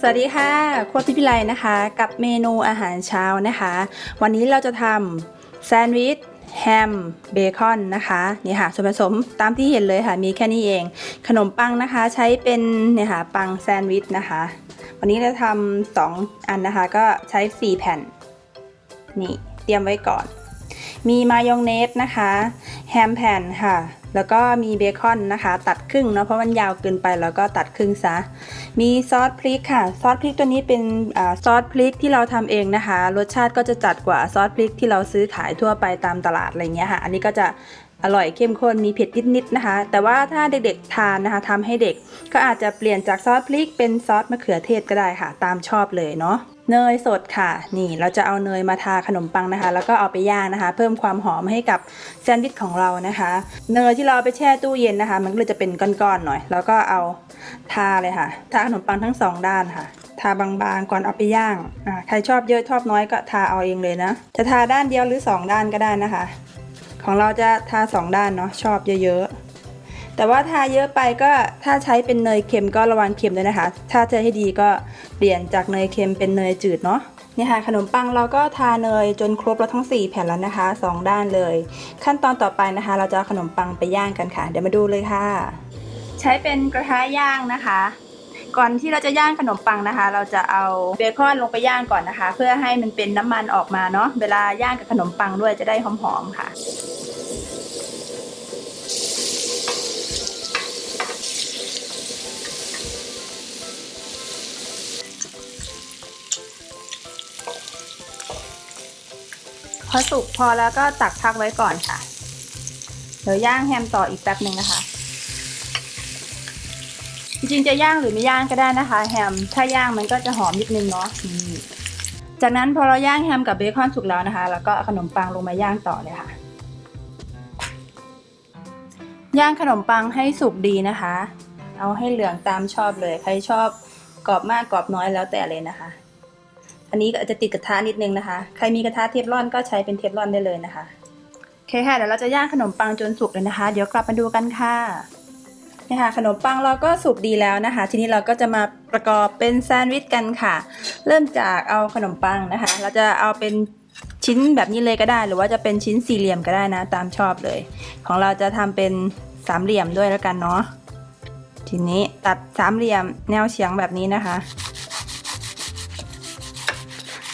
สวัสดีค่ะครัวพิพิไลนะคะ กับเมนูอาหารเช้านะคะ วันนี้เราจะทำแซนด์วิชแฮมเบคอนนะคะนี่ค่ะส่วนผสมตามที่เห็นเลยค่ะ มีแค่นี้เอง ขนมปังนะคะใช้เป็นเนี่ยค่ะปังแซนด์วิชนะคะ วันนี้เราทำสองอันนะคะ ก็ใช้ 4 แผ่น นี่เตรียมไว้ก่อน มีมายองเนสนะคะ แฮมแผ่นค่ะ แล้วก็มีเบคอนนะคะ ตัดครึ่งเนาะเพราะมันยาวเกินไปแล้วก็ตัดครึ่งซะ มีซอสพริกค่ะ ซอสพริกตัวนี้เป็นอซอสพริกที่เราทำเองนะคะ รสชาติก็จะจัดกว่าซอสพริกที่เราซื้อขายทั่วไปตามตลาดอะไรเงี้ยค่ะ อันนี้ก็จะอร่อยเข้มข้นมีเผ็ดนิดๆนะคะ แต่ว่าถ้าเด็กๆทานนะคะทำให้เด็กก็อาจจะเปลี่ยนจากซอสพริกเป็นซอสมะเขือเทศก็ได้ค่ะ ตามชอบเลยเนาะ เนยสดค่ะ นี่เราจะเอาเนยมาทาขนมปังนะคะ แล้วก็เอาไปย่างนะคะ เพิ่มความหอมให้กับแซนด์วิชของเรานะคะ เนยที่เราไปแช่ตู้เย็นนะคะ มันก็เลยจะเป็นก้อนๆหน่อย แล้วก็เอาทาเลยค่ะ ทาขนมปังทั้งสองด้านค่ะ ทาบางๆก่อนเอาไปย่างอ่าใครชอบเยอะชอบน้อยก็ทาเอาเองเลยนะ จะทาด้านเดียวหรือสองด้านก็ได้นะคะ ของเราจะทาสองด้านเนาะชอบเยอะๆ แต่ว่าทาเยอะไปก็ถ้าใช้เป็นเนยเค็มก็ระวังเค็มด้วยนะคะ ถ้าจะให้ดีก็เปลี่ยนจากเนยเค็มเป็นเนยจืดเนาะเนี่ยค่ะขนมปังเราก็ทาเนยจนครบแล้วทั้ง 4 แผ่นแล้วนะคะ 2 ด้านเลย ขั้นตอนต่อไปนะคะ เราจะเอาขนมปังไปย่างกันค่ะ เดี๋ยวมาดูเลยค่ะ ใช้เป็นกระทะย่างนะคะ ก่อนที่เราจะย่างขนมปังนะคะ เราจะเอาเบคอนลงไปย่างก่อนนะคะ เพื่อให้มันเป็นน้ำมันออกมาเนาะเวลาย่างกับขนมปังด้วยจะได้หอมๆค่ะ พอสุกพอแล้วก็ตักพักไว้ก่อนค่ะ เดี๋ยวย่างแฮมต่ออีกแป๊บหนึ่งนะคะ จริงๆจะย่างหรือไม่ย่างก็ได้นะคะ แฮม ถ้าย่างมันก็จะหอมนิดนึงเนาะจากนั้นพอเราย่างแฮมกับเบคอนสุกแล้วนะคะ แล้วก็ขนมปังลงมาย่างต่อเลยค่ะ ย่างขนมปังให้สุกดีนะคะ เอาให้เหลืองตามชอบเลย ใครชอบกรอบมากกรอบน้อยแล้วแต่เลยนะคะ อันนี้ก็จะติดกระทะนิดนึงนะคะ ใครมีกระทะเทฟลอนก็ใช้เป็นเทฟลอนได้เลยนะคะโอเคค่ะเดี๋ยวเราจะย่างขนมปังจนสุกเลยนะคะ เดี๋ยวกลับมาดูกันค่ะนี่ค่ะขนมปังเราก็สุกดีแล้วนะคะ ทีนี้เราก็จะมาประกอบเป็นแซนด์วิชกันค่ะ เริ่มจากเอาขนมปังนะคะ เราจะเอาเป็นชิ้นแบบนี้เลยก็ได้ หรือว่าจะเป็นชิ้นสี่เหลี่ยมก็ได้นะ ตามชอบเลย ของเราจะทำเป็นสามเหลี่ยมด้วยแล้วกันเนาะทีนี้ตัดสามเหลี่ยมแนวเฉียงแบบนี้นะคะ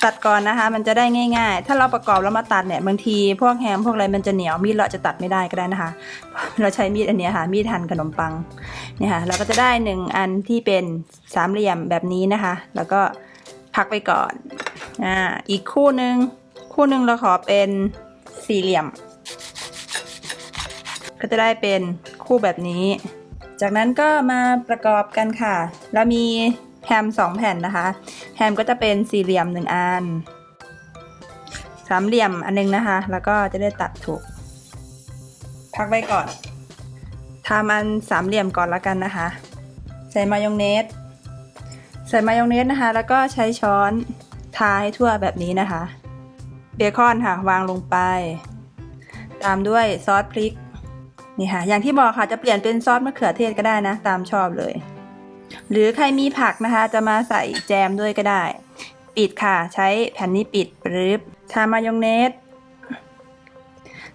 ตัดก่อนนะคะ มันจะได้ง่าย ๆ ถ้าเราประกอบแล้วมาตัดเนี่ยบางทีพวกแฮมพวกอะไรมันจะเหนียวมีดเราจะตัดไม่ได้ก็ได้นะคะ เราใช้มีดอันนี้ค่ะมีดหั่นขนมปังเนี่ยค่ะเราก็จะได้หนึ่งอันที่เป็นสามเหลี่ยมแบบนี้นะคะ แล้วก็พักไปก่อนอ่าอีกคู่หนึ่งคู่หนึ่งเราขอเป็นสี่เหลี่ยม ก็จะได้เป็นคู่แบบนี้ จากนั้นก็มาประกอบกันค่ะแล้วมี แฮมสองแผ่นนะคะ แฮมก็จะเป็นสี่เหลี่ยมหนึ่งอัน สามเหลี่ยมอันนึงนะคะ แล้วก็จะได้ตัดถูก พักไว้ก่อนทำอันสามเหลี่ยมก่อนแล้วกันนะคะ ใส่มายองเนส ใส่มายองเนสนะคะ แล้วก็ใช้ช้อนทาให้ทั่วแบบนี้นะคะ เบคอนค่ะวางลงไป ตามด้วยซอสพริกนี่ค่ะ อย่างที่บอกค่ะจะเปลี่ยนเป็นซอสมะเขือเทศก็ได้นะ ตามชอบเลย หรือใครมีผักนะคะ จะมาใส่แจมด้วยก็ได้ ปิดค่ะใช้แผ่นนี้ปิดปรึบทามายองเนส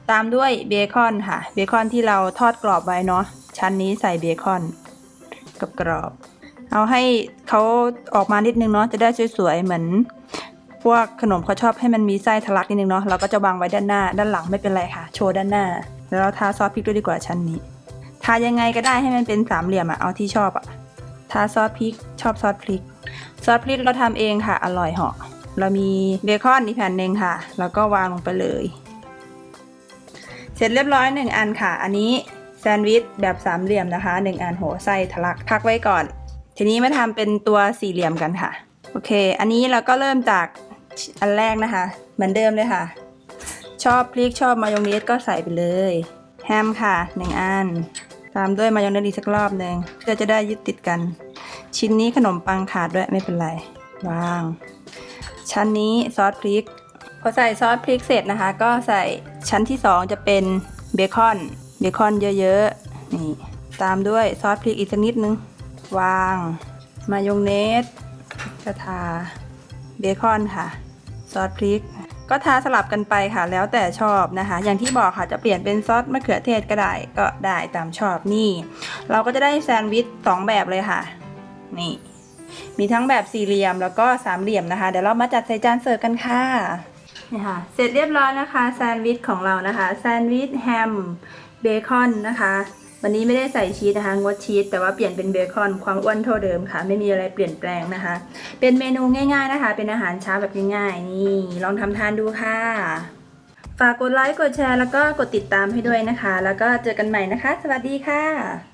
ตามด้วยเบคอนค่ะ เบคอนที่เราทอดกรอบไว้เนาะชั้นนี้ใส่เบคอนกับกรอบ เอาให้เขาออกมานิดนึงเนาะจะได้สวยๆเหมือนพวกขนมเขาชอบให้มันมีไส้ทะลักนิดนึงเนาะเราก็จะวางไว้ด้านหน้า ด้านหลังไม่เป็นไรค่ะ โชว์ด้านหน้า แล้วเราทาซอสพริกด้วยดีกว่าชั้นนี้ ทายังไงก็ได้ให้มันเป็นสามเหลี่ยมอะเอาที่ชอบอะ ทาซอสพริก ชอบซอสพริก ซอสพริกเราทำเองค่ะ อร่อยเหาะ เรามีเบคอนอีกแผ่นหนึ่งค่ะ แล้วก็วางลงไปเลย เสร็จเรียบร้อยหนึ่งอันค่ะ อันนี้แซนด์วิชแบบสามเหลี่ยมนะคะหนึ่งอันโหไส้ทะลักพักไว้ก่อน ทีนี้มาทำเป็นตัวสี่เหลี่ยมกันค่ะ โอเค อันนี้เราก็เริ่มจากอันแรกนะคะ เหมือนเดิมเลยค่ะ ชอบพริกชอบมายองเนสก็ใส่ไปเลย แฮมค่ะหนึ่งอัน ตามด้วยมายองเนสอีกสักรอบหนึ่งเพื่อจะได้ยึดติดกัน ชิ้นนี้ขนมปังขาดด้วยไม่เป็นไรวาง ชั้นนี้ซอสพริก พอใส่ซอสพริกเสร็จนะคะ ก็ใส่ชั้นที่ 2 จะเป็นเบคอน เบคอนเยอะๆนี่ตามด้วยซอสพริกอีกสักนิดนึง วาง มายองเนสก็ทาเบคอนค่ะ ซอสพริก ก็ทาสลับกันไปค่ะ แล้วแต่ชอบนะคะ อย่างที่บอกค่ะจะเปลี่ยนเป็นซอสมะเขือเทศก็ได้ก็ได้ตามชอบนี่ เราก็จะได้แซนด์วิชสองแบบเลยค่ะ นี่ มีทั้งแบบสี่เหลี่ยมแล้วก็สามเหลี่ยมนะคะ เดี๋ยวเรามาจัดใส่จานเสิร์ฟกันค่ะนี่ค่ะ เสร็จเรียบร้อยนะคะแซนด์วิชของเรานะคะแซนด์วิชแฮมเบคอนนะคะ วันนี้ไม่ได้ใส่ชีสนะคะ งดชีสแต่ว่าเปลี่ยนเป็นเบคอนความอ้วนเท่าเดิมค่ะ ไม่มีอะไรเปลี่ยนแปลงนะคะ เป็นเมนูง่าย ๆนะคะ เป็นอาหารเช้าแบบง่ายๆ นี่ลองทำทานดูค่ะ ฝากกดไลค์กดแชร์แล้วก็กดติดตามให้ด้วยนะคะ แล้วก็เจอกันใหม่นะคะ สวัสดีค่ะ